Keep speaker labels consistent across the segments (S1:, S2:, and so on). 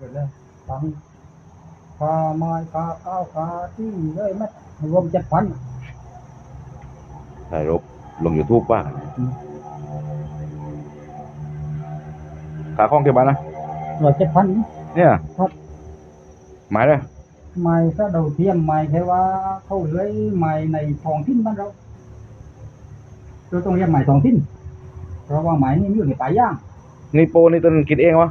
S1: เกิดเลยฟังคาไม้คาข้าวคาที่เลยมัดรวมเจ็ดพัน
S2: ถ่ายรูปลงยูทูบป่ะขาข้องเก็บบ้านนะ
S1: ร้อยเจ็ดพัน
S2: เนี่ย
S1: ครับ
S2: หมายเลย
S1: ไม้ก็ดาวเทียมไม้แค่ว่าเขาเลื้อยไม้ในท้องถิ่นบ้านเราเราต้องเรียกไม้ท้องถิ่นเพราะว่าไม้นี่มันอยู่ในป่าย่าง
S2: นี่โปนี่ต้นกินเองวะ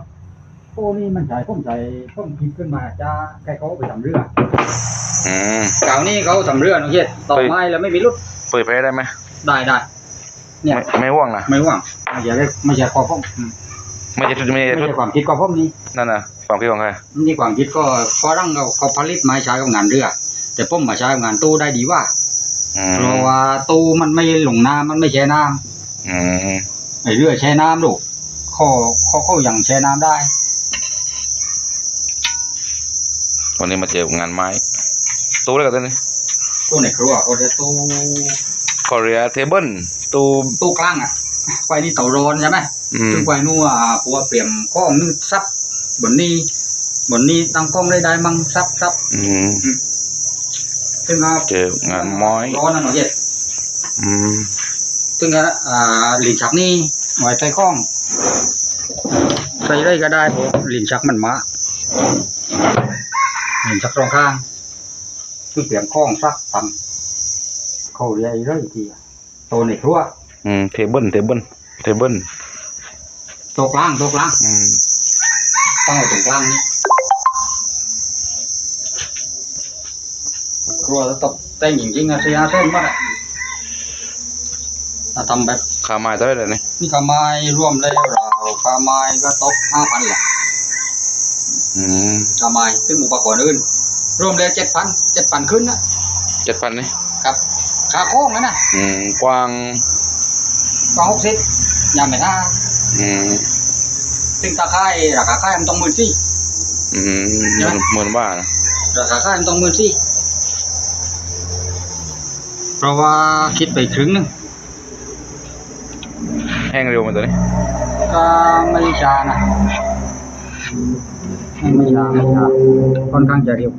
S1: โอ้นี่มันใช้ต้มใจต้มคิดขึ้นมาจะแกเขาเอาไปทำเรือ
S2: อืม
S1: เก่านี่เขาทำเรือน้องเฮ็ดต่อ
S2: เฮ้ย
S1: ไม้แล้วไม่มีรุด
S2: เปิดเผยได้ไหม
S1: ได้ได้เนี่ย
S2: ไม่ไม่ว่างนะ
S1: ไม่ว่างไม่ใช่ไม่ใช่ความผมอืม
S2: ไม่ใช่ไม่
S1: ไม่
S2: ใช่
S1: ใช่ความคิดของผมนี่
S2: นั่นน่ะความคิดของใคร
S1: นี่ความคิดก็ฝรั่งเขาเขาผลิตไม้ใช้กับงานเรือ แต่ผมมาใช้กับงานตู้ได้ดีว่า
S2: อื
S1: เพ
S2: ม
S1: ราะว่าตู้มันไม่หลงน้ำมันไม่แช่น้
S2: อืมำ
S1: ไอ้เรือแช่น้ำลูกข้อข้อข้อยังแช่น้ำได้
S2: วันนี้มาเจองานไม้ตู้อะไรกันตัวนี้
S1: ตู้ในครัวเขาจะตู้
S2: คอเรียเทเบิลตู้
S1: ตู้กลางอะไฟนี่เตาร้อนใช่ไหม
S2: อืม
S1: ซึ่งไฟนู่นอะปัวเปลี่ยมข้องนึงซับบนนี้บนนี้ตั้งกล้องได้ได้มั่งซับซับ
S2: อืม
S1: ซึ่งอะ
S2: เจองานไม้
S1: ร้อนนะหน่อยเย็ด
S2: อืม
S1: ซึ่งอะอ่าหลินชักนี่ไว้ใส่ข้องใส่ได้ก็ได้เพราะหลินชักมันมา หลินชักสองข้างซึ่งเปลี่ยนข้องซักทำเขาเรียกเรื่อยทีโตในครัว
S2: อืมเทเบิลเทเบิลเทเบิล
S1: โตกลางโตกลาง
S2: อืม
S1: ตั้งไว้ตรงกลางนี่ครัวแล้วตกแต่งจริงๆอะสี่ห้าเส้นมาอะถ้าทำแบบ
S2: ขาไม้เท่าไหร่เลยนี่
S1: นี่ขาไม้รวมแล้วเราขาไม้ก็ตกห้าพันแหละ
S2: อืม
S1: ขาไม้ถึงอุปกรณ์อื่น รวมแล้วเจ็ดพันเจ็ดพันขึ้นนะ
S2: เจ็ดพันนี่
S1: ครับขาโค้งนะนะ
S2: อืมกว้าง
S1: กว่าหกสิบยามไม่ท่า
S2: อืม
S1: ถึงตาค่ายราคาค่ายมันต้องหมื่นสี่
S2: อืมหมื่นหมื่นบาทนะ
S1: ราคาค่ายมันต้องหมื่นสี่เพราะว่าคิดไปครึ่งหนึง
S2: แห้งเร็วมันตัวนี้
S1: ก็ไม่ช้านะ ไม่ช้าไม่ช้าค่อนข้างจะเร็ว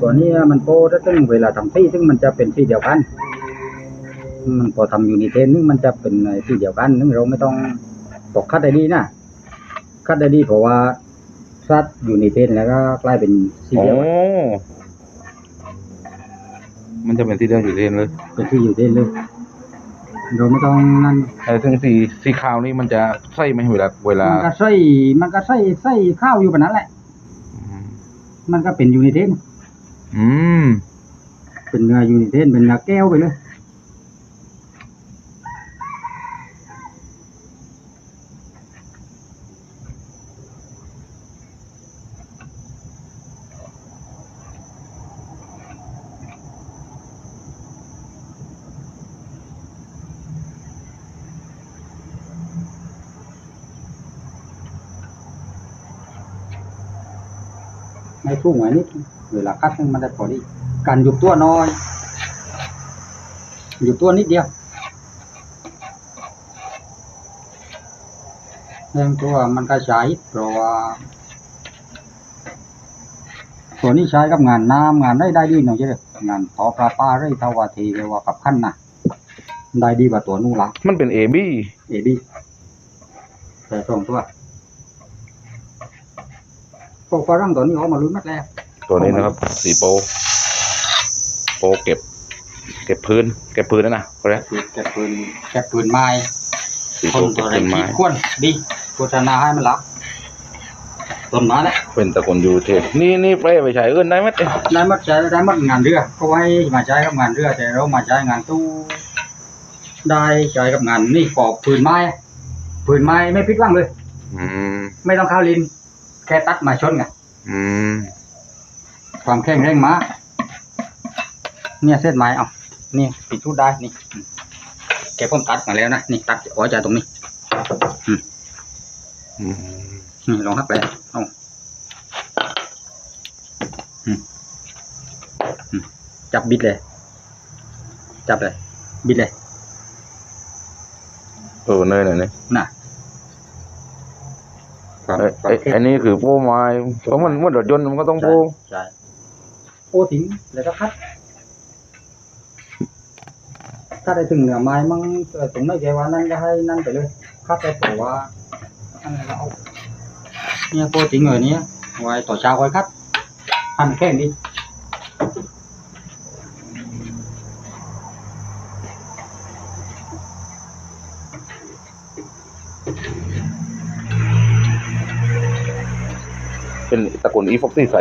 S1: ตัวนี้มันโปรถ้าตึงเวลาทำที่ซึ่งมันจะเป็นที่เดียวกัน มันพอทำยูนิเทนนึงมันจะเป็นไอ้ที่เดียวกัน นึงเราไม่ต้องตกคัดได้ดีนะคัดได้ดีเพราะว่าคัดยูนิเทนแล้วก็กลายเป็นที่
S2: โอ้
S1: เดียวกัน
S2: มันจะเป็นที่เดียวอยู่เทนเลย
S1: เป็นที่ยูนิเทนเลย เราไม่ต้องนั่น
S2: ไอ้ซึ่งสีสีขาวนี่มันจะใส่ไหมเวลาเวลา
S1: มันก็ใส่มันก็ใส่ใส่ข้าวอยู่แบบนั้นแหละ
S2: อืม
S1: มันก็เป็นยูนิเทน
S2: อืม
S1: เป็นเนื้อยูนิเทนเป็นเนื้อแก้วไปเลย ในทุ่งไว้นิดเวลาคัดให้มันได้พอดีการหยุดตัวน้อยหยุดตัวนิดเดียวเรื่องตัวมันก็ใช้เพราะว่าตัวนี้ใช้กับงานน้ำงานได้ได้ดีหน่อยเยอะงานพอปลาป้าไรทาวาทีเรียกว่ากับขั้นนะได้ดีกว่าตัวนู้นละ
S2: มันเป็นเอบี้
S1: เอดีแต่สองตัว พวกฝรั่งตัวนี้เขามาลุ้นมัดแล้ว
S2: ตัวนี้นะครับ สีโปโปเก็บ เก็บพื้น เก็บพื้นนั่นนะเขาเรียก
S1: แกะปืนแกะปืนไม้
S2: สี
S1: ค
S2: โป
S1: น
S2: เก็
S1: ตั
S2: บ
S1: วอะไร
S2: พื้นไม้
S1: คิดควรดีโฆษณาให้มันรับต้นไม้แล้ว
S2: เป็นตะกอนยูเทนนี่นี่ไปไปใช้เอื้นได้ไหมเอ๊ะ
S1: ได้หมัดใช้ได้หมัดงานเรือก็ไว้มาใช้กับงานเรือ แต่เรามาใช้งานตู้ได้ใช้กับงานนี่ปอกปืนไม้ปืนไม้ไม่พิดหว่างเลย
S2: อืม
S1: ไม่ต้องเข้าลิน แค่ตัดมาชนไง
S2: อืม
S1: ความแข็งแรงมาเนี่ยเส้นไม้เอานี่ปิดชุดได้นี่อืมแกผมตัดมาแล้วนะนี่ตัดหัวใจตรงนี้
S2: อืม
S1: นี่ลองหักเลยเอาอืมอืมจับบิดเลย จับเลย บิดเลย
S2: ปเออเนยหน่อยนี่
S1: น่ะ
S2: ไอ้ไอ้ไอ้นี่คือโป้ไม้เพราะมันมันรถยนต์มันก็ต้องโป้
S1: ใช่โอ้ทิ้งแล้วก็คัด ถ้าได้ถึงเหนือไม้มั่งเอ่อตรงไหนแกว่านั่นก็ให้นั่นไปเลย คัดไปตัวว่าอันนั้นเราเอาเนี่ยโปรทิ้งเลยเนี่ยไว้ต่อเช้าไว้คัดหั่นแค่นี้
S2: เป็นตระกูลอีฟ็อกซี่ใส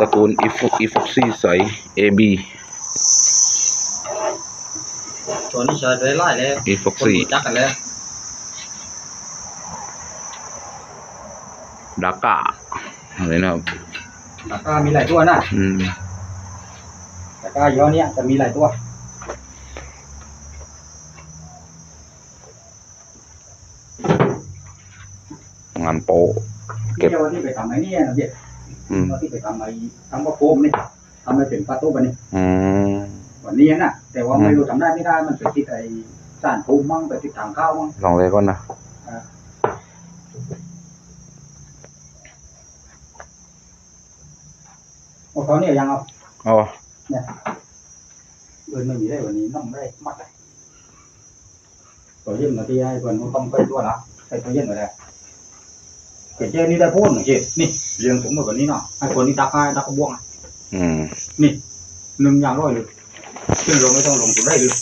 S2: ตระกูลอีฟอีฟ็อกซี่ใสเอบี
S1: ตัวนี้เชิญไว้ไล่เลย
S2: อีฟ็อก
S1: คน
S2: ซี่
S1: รู้จักกันเลย
S2: ดาก้าอะไรนะครับ
S1: แต่ก็มีหลายตัวนะ
S2: อืม
S1: แต่ก็ย้อนเนี้ยจะมีหลายตัว
S2: งานโปะ เก็บ
S1: เดี๋ยวที่ไปทำไอ้นี่นะพี่
S2: อืม
S1: ที่ไปทำไอ้ทำกระโปรงนี่ทำไปเป็นประตูบันนี้
S2: อืม
S1: วันนี้นะแต่ว่า
S2: อืม
S1: ไม่รู้ทำได้ไม่ได้มันไปติดไอ้สารภูมิมั่งไปติดถังข้าวมั่ง
S2: ลองเลยก่อนนะ
S1: โอ้เขาเนี่ยยังเอา
S2: อ๋อ
S1: เออไม่มีได้วันนี้น้องไม่ได้มัดเลยตัวเย็นมาที่ให้เพื่อนมันต้องไปตัวละใส่ตัวเย็นมาเลย เกิดเจนี่ได้พูดหน่อยสินี่เรียงผมมาแบบนี้เนาะให้คนนี้ตักให้ตักกระบวงอะ
S2: อืม
S1: หนึ่งอย่างร้อยเลยซึ่งเราไม่ต้องลงทุนได้เลย